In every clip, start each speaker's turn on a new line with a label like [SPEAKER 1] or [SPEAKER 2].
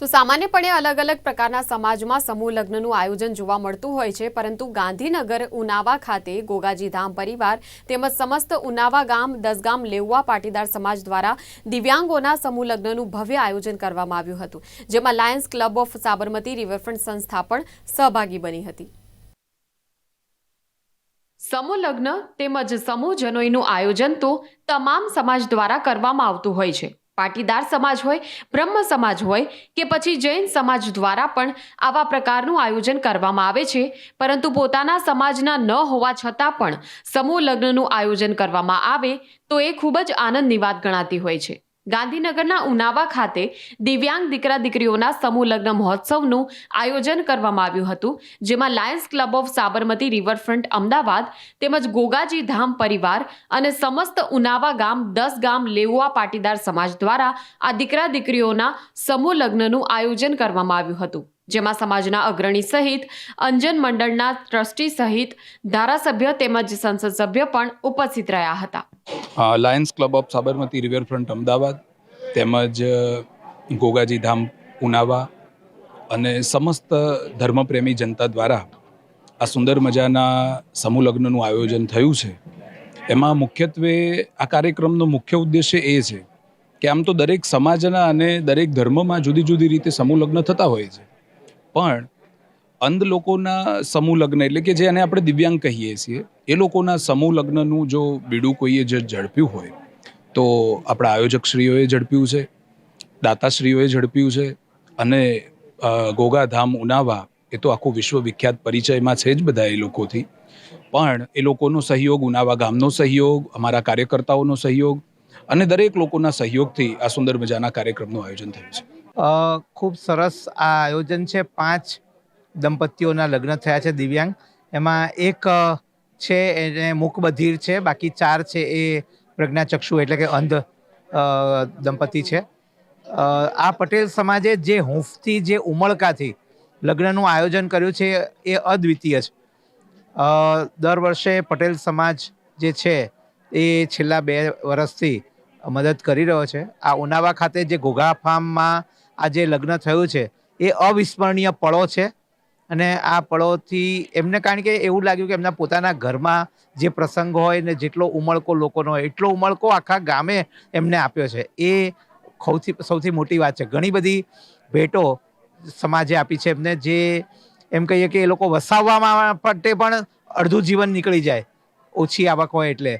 [SPEAKER 1] તો સામાન્યપણે અલગ અલગ પ્રકારના સમાજમાં સમૂહ લગ્નનું આયોજન જોવા મળતું હોય છે, પરંતુ ગાંધીનગર ઉનાવા ખાતે ગોગાજી ધામ પરિવાર તેમજ સમસ્ત ઉનાવા ગામ દસગામ લેઉવા પાટીદાર સમાજ દ્વારા દિવ્યાંગોના સમૂહ લગ્નનું ભવ્ય આયોજન કરવામાં આવ્યું હતું, જેમાં lions club of Sabarmati riverfront સંસ્થા પણ સહભાગી બની હતી. સમૂહ લગ્ન તેમજ સમૂહ જનોઈનું આયોજન તો તમામ સમાજ દ્વારા કરવામાં આવતું હોય છે. પાટીદાર સમાજ હોય, બ્રહ્મ સમાજ હોય કે પછી જૈન સમાજ દ્વારા પણ આવા પ્રકારનું આયોજન કરવામાં આવે છે. પરંતુ પોતાના સમાજના ન હોવા છતાં પણ સમૂહ લગ્નનું આયોજન કરવામાં આવે તો એ ખૂબ જ આનંદની વાત ગણાતી હોય છે. ગાંધીનગરના ઉનાવા ખાતે દિવ્યાંગ દીકરા દીકરીઓના સમૂહ લગ્ન મહોત્સવનું આયોજન કરવામાં આવ્યું હતું, જેમાં lions club of Sabarmati riverfront Ahmedabad તેમજ ગોગાજી ધામ પરિવાર અને સમસ્ત ઉનાવા ગામ દસ ગામ લેઉઆ પાટીદાર સમાજ દ્વારા આ દીકરા દીકરીઓના સમૂહ લગ્નનું આયોજન કરવામાં આવ્યું હતું. જેમાં સમાજના અગ્રણી સહિત, અંજન મંડળના ટ્રસ્ટી સહિત ધારાસભ્ય તેમજ સંસદ સભ્ય પણ ઉપસ્થિત રહ્યા હતા.
[SPEAKER 2] Lions club of Sabarmati riverfront Ahmedabad, તેમજ, ગોગાજી ધામ ઉનાવા અને સમસ્ત ધર્મપ્રેમી જનતા દ્વારા આ સુંદર મજાના સમૂહ લગ્નનું આયોજન થયું છે. એમાં મુખ્યત્વે આ કાર્યક્રમનો મુખ્ય ઉદ્દેશ્ય એ છે કે આમ તો દરેક સમાજના અને દરેક ધર્મમાં જુદી જુદી રીતે સમૂહ લગ્ન થતા હોય છે. પણ અંધ લોકોના સમૂહ લગ્ન એટલે કે જે એને આપણે દિવ્યાંગ કહીએ છીએ, એ લોકોના સમૂહ લગ્નનું જો બીડું કોઈએ જે ઝડપ્યું હોય, તો આપણા આયોજકશ્રીઓએ ઝડપ્યું છે, દાતાશ્રીઓએ ઝડપ્યું છે અને ગોગાધામ, ઉનાવા એ તો આખું વિશ્વ વિખ્યાત પરિચયમાં છે જ બધા એ લોકોથી. પણ એ લોકોનો સહયોગ, ઉનાવા ગામનો સહયોગ, અમારા કાર્યકર્તાઓનો સહયોગ અને દરેક લોકોના સહયોગથી આ સુંદર મજાના કાર્યક્રમનું આયોજન થયું છે.
[SPEAKER 3] ખૂબ સરસ આ આયોજન છે. પાંચ દંપતીઓના લગ્ન થયા છે દિવ્યાંગ. એમાં એક છે એને મૂકબધિર છે. બાકી ચાર છે એ પ્રજ્ઞાચક્ષુ એટલે કે અંધ દંપતી છે. આ પટેલ સમાજે જે હૂંફથી, જે ઉમળકાથી લગ્નનું આયોજન કર્યું છે એ અદ્વિતીય છે. દર વર્ષે પટેલ સમાજ જે છે એ છેલ્લા બે વર્ષથી મદદ કરી રહ્યો છે. આ ઉનાવા ખાતે જે ઘોઘા ફાર્મમાં આ જે લગ્ન થયું છે, એ અવિસ્મરણીય પળો છે. અને આ પળોથી એમને કારણ કે એવું લાગ્યું કે એમના પોતાના ઘરમાં જે પ્રસંગ હોય ને જેટલો ઉમળકો લોકોનો હોય, એટલો ઉમળકો આખા ગામે એમને આપ્યો છે. એ સૌથી સૌથી મોટી વાત છે. ઘણી બધી ભેટો સમાજે આપી છે એમને, જે એમ કહીએ કે એ લોકો વસાવવામાં માટે પણ અડધું જીવન નીકળી જાય. ઓછી આવક હોય એટલે.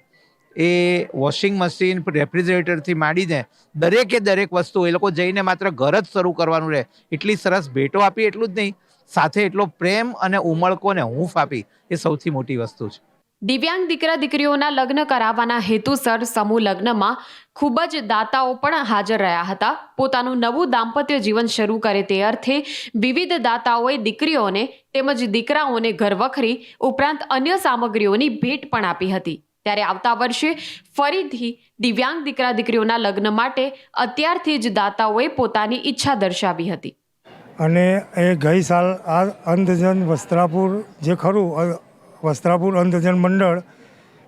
[SPEAKER 3] એ વોશિંગ મશીન રેફ્રિજરેટરથી માંડીને દરેકે દરેક વસ્તુ એ લોકો જઈને માત્ર ઘર જ શરૂ કરવાનું રહે. એટલી સરસ ભેટો આપી એટલું જ નહીં, સાથે એટલો પ્રેમ અને ઉમળકો ને હૂંફ આપી એ સૌથી મોટી વસ્તુ છે.
[SPEAKER 1] દિવ્યાંગ દીકરા દીકરીઓના લગ્ન કરાવવાના હેતુસર સમૂહ લગ્નમાં ખૂબ જ દાતાઓ પણ હાજર રહ્યા હતા. પોતાનું નવું દાંપત્ય જીવન શરૂ કરે તે અર્થે વિવિધ દાતાઓએ દીકરીઓને તેમજ દીકરાઓને ઘરવખરી ઉપરાંત અન્ય સામગ્રીઓની ભેટ પણ આપી હતી. ત્યારે આવતા વર્ષે ફરીથી દિવ્યાંગ દીકરા દીકરીઓના લગ્ન માટે અત્યારથી જ દાતાઓએ પોતાની ઈચ્છા દર્શાવી હતી.
[SPEAKER 4] અને એ ગઈ સાલ આ અંધજન વસ્ત્રાપુર જે ખરું વસ્ત્રાપુર અંધજન મંડળ,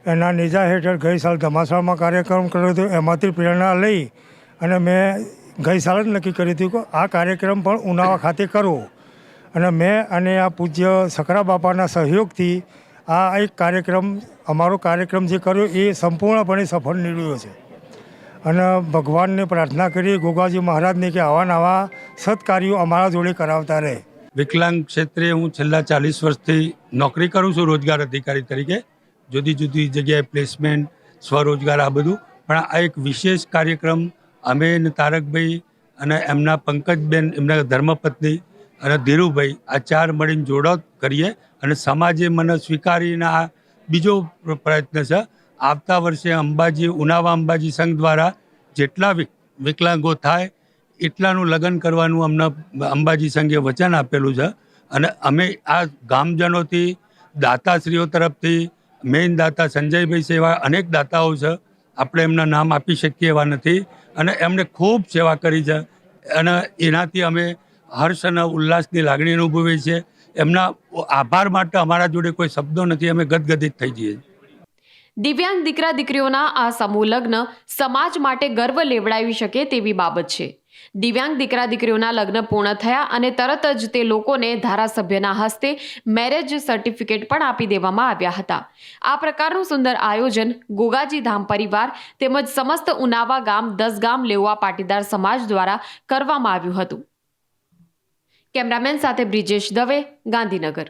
[SPEAKER 4] એના નેજા હેઠળ ગઈ સાલ ધમાસામાં કાર્યક્રમ કર્યો હતો, એમાંથી પ્રેરણા લઈ અને મેં ગઈ સાલ જ નક્કી કર્યું હતું કે આ કાર્યક્રમ પણ ઉનાવા ખાતે કરવો અને મેં અને આ પૂજ્ય સકરા બાપાના સહયોગથી આ એક કાર્યક્રમ, અમારો કાર્યક્રમ જે કર્યો એ સંપૂર્ણપણે સફળ નીવડ્યો છે. અને ભગવાનને પ્રાર્થના કરીએ, ગોગાજી મહારાજને કે આવા નવા સત્કાર્યો અમારા જોડે કરાવતા રહે.
[SPEAKER 5] વિકલાંગ ક્ષેત્રે હું છેલ્લા ચાલીસ વર્ષથી નોકરી કરું છું રોજગાર અધિકારી તરીકે. જુદી જુદી જગ્યાએ પ્લેસમેન્ટ સ્વરોજગાર આ બધું. પણ આ એક વિશેષ કાર્યક્રમ અમે ને તારકભાઈ અને એમના પંકજબેન, એમના ધર્મપત્ની અને ધીરુભાઈ આ ચાર મળીને જોડત કરીએ. અને સમાજે મને સ્વીકારીને આ બીજો પ્રયત્ન છે. આવતા વર્ષે અંબાજી, ઉનાવા અંબાજી સંઘ દ્વારા જેટલા વિક- વિકલાંગો થાય, એટલાનું લગ્ન કરવાનું અમને અંબાજી સંઘે વચન આપેલું છે. અને અમે આ ગામજનોથી, દાતાશ્રીઓ તરફથી, મેઇન દાતા સંજયભાઈ સેવા અનેક દાતાઓ છે. આપણે એમના નામ આપી શકીએ એવા નથી. અને એમણે ખૂબ સેવા કરી છે. અને એનાથી અમે હર્ષ અને ઉલ્લાસની લાગણી અનુભવીએ છીએ. એમના આભાર માટે અમારા જોડે કોઈ શબ્દો નથી, અમે ગદગદિત થઈ જઈએ
[SPEAKER 1] દિવ્યાંગ દીકરા દીકરીઓના આ સમૂહ લગ્ન સમાજ માટે ગર્વ લેવડાવી શકે તેવી બાબત છે. દિવ્યાંગ દીકરા દીકરીઓના લગ્ન પૂર્ણ થયા અને તરત જ તે લોકોને ધારાસભ્યના હસ્તે મેરેજ સર્ટિફિકેટ પણ આપી દેવામાં આવ્યા હતા. આ પ્રકારનું સુંદર આયોજન ગોગાજી ધામ પરિવાર તેમજ સમસ્ત ઉનાવા ગામ, દસ ગામ, લેવા પાટીદાર સમાજ દ્વારા કરવામાં આવ્યું હતું. કેમેરામેન સાથે બ્રિજેશ દવે ગાંધીનગર.